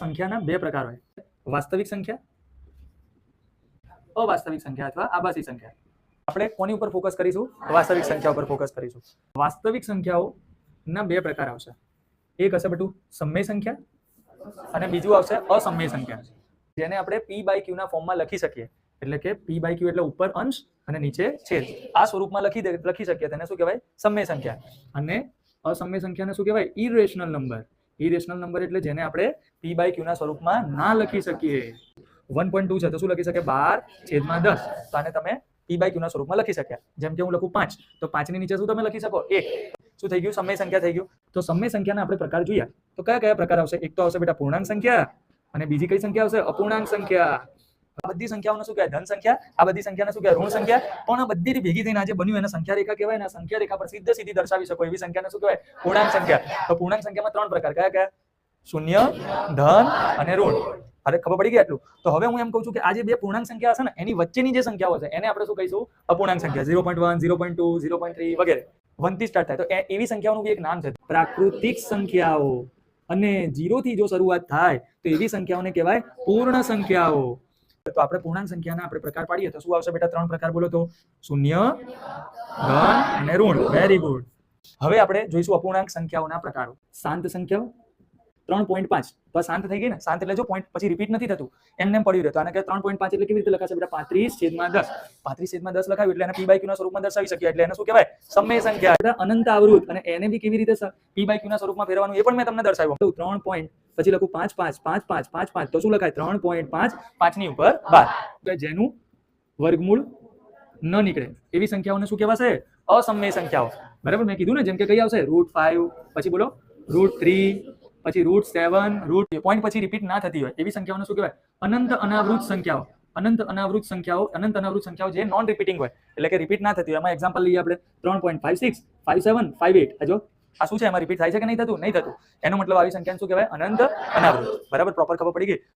સંખ્યાના બે પ્રકાર હોય. વાસ્તવિક સંખ્યા, અવાસ્તવિક સંખ્યા અથવા આભાસી સંખ્યા. આપણે કોની ઉપર ફોકસ કરીશું? વાસ્તવિક સંખ્યા ઉપર ફોકસ કરીશું. વાસ્તવિક સંખ્યાઓના બે પ્રકાર આવશે. એક હશે બધું સમય સંખ્યા અને બીજું આવશે અસમય સંખ્યા. જેને આપણે પી બાય ક્યુ ના ફોર્મમાં લખી શકીએ. એટલે કે પી બાય ક્યુ એટલે ઉપર અંશ અને નીચે છેદ. આ સ્વરૂપમાં લખી લખી શકીએ તેને શું કહેવાય? સમય સંખ્યા. અને અસમય સંખ્યાને શું કહેવાય? ઇરેશનલ નંબર ઇરેશનલ નંબર એટલે જેને આપણે પી બાય ક્યુ ના સ્વરૂપમાં ના લખી શકીએ. વન પોઈન્ટ ટુ છે, તો શું લખી શકે? બાર છેદમાં દસ. તો આને તમે પી બાય ક્યુના સ્વરૂપમાં લખી શક્યા. જેમ કે હું લખું પાંચ. તો પાંચની નીચે શું તમે લખી શકો? એક. શું થઈ ગયું? સમય સંખ્યા થઈ ગયું. તો સમય સંખ્યાના આપણે પ્રકાર જોઈએ તો કયા કયા પ્રકાર આવશે? એક તો આવશે બેટા પૂર્ણાંક સંખ્યા. અને બીજી કઈ સંખ્યા આવશે? અપૂર્ણાંક સંખ્યા. બધી સંખ્યાઓને શું કહેવાય? ધન સંખ્યા, આ બધી સંખ્યાને શું કહેવાય? ઋણ સંખ્યા. પણ આ બધી ભેગી થઈને આજે બન્યું, એને સંખ્યા રેખા કહેવાય ને સંખ્યા રેખા પર સીધે સીધી દર્શાવી શકો. એવી સંખ્યાને શું કહેવાય? પૂર્ણાંક સંખ્યા. તો પૂર્ણાંક સંખ્યામાં ત્રણ પ્રકાર. કયા કયા? શૂન્ય, ધન અને ઋણ. અરે ખબર પડી ગઈ એટલું? તો હવે હું એમ કહું છું કે આ જે બે પૂર્ણાંક સંખ્યા હશે ને, એની વચ્ચેની જે સંખ્યાઓ છે, એને આપણે શું કહીશું? અપૂર્ણાંક સંખ્યા. Zero point one, zero point two, zero point three વગેરે. વનથી સ્ટાર્ટ થાય. તો એવી સંખ્યાઓનું બી એક નામ છે. પ્રાકૃતિક સંખ્યાઓ. અને ઝીરો થી જો શરૂઆત થાય, તો એવી સંખ્યાઓને કહેવાય પૂર્ણ સંખ્યાઓ. તો આપણે પૂર્ણાંક સંખ્યાના આપણે પ્રકાર પાડીએ તો શું આવશે બેટા? ત્રણ પ્રકાર બોલો તો. શૂન્ય ધન અને ઋણ. વેરી ગુડ હવે આપણે જોઈશું અપૂર્ણાંક સંખ્યાઓના પ્રકારો. શાંત સંખ્યાઓ ત્રણ પોઈન્ટ પાંચ. બસ શાંત થઈ ગઈ ને? શાંત એટલે જો પોઈન્ટ પછી રિપીટ નથી થતું. એમને એમ પડ્યું રહેતું આને ત્રણ પોઈન્ટ પાંચ એટલે કેવી રીતે લખાશે બેટા? પાંત્રીસ છેદમાં દસ. પાંત્રીસ છેદમાં દસ લખાવ્યું એટલે એને પી બાય ક્યુના સ્વરૂપમાં દર્શાવી શકીએ. એટલે એને શું કહેવાય? સમય સંખ્યા. એટલે અનંત આવૃત. અને એને બી કેવી રીતે પી બાય ક્યુના સ્વરૂપમાં ફેરવાનું એ પણ મેં તમને દર્શાવ્યું. ત્રણ પોઈન્ટ પછી લખું પાંચ પાંચ પાંચ પાંચ પાંચ પાંચ. તો શું લખાય? ત્રણ પોઈન્ટ પાંચ, પાંચની ઉપર બાર. જેનું વર્ગમૂળ ન નીકળે. એવી સંખ્યાઓને શું કહેવાશે? અસમય સંખ્યાઓ. બરાબર? મેં કીધું ને, જેમ કે કઈ આવશે? રૂટ ફાઈવ પછી બોલો રૂટ થ્રી પછી રૂટ સેવન રૂટ પોઈન્ટ પછી રિપીટ ના થતી હોય, એવી સંખ્યાઓને શું કહેવાય? અનંત અનાવૃત સંખ્યાઓ. અનંત અનાવૃત સંખ્યાઓ, અનંત અનાવૃત સંખ્યાઓ જે નોન રિપીટિંગ હોય, એટલે કે રિપીટ ના થતી હોય. એમાં એક્ઝામ્પલ લઈએ આપણે, ત્રણ point five six five seven five eight જો, આ શું છે? એમાં રિપીટ થાય છે કે નહીં થતું? નહીં થતું. એનો મતલબ આવી સંખ્યાને શું કહેવાય? અનંત અનાવૃત. બરાબર? પ્રોપર ખબર પડી ગઈ?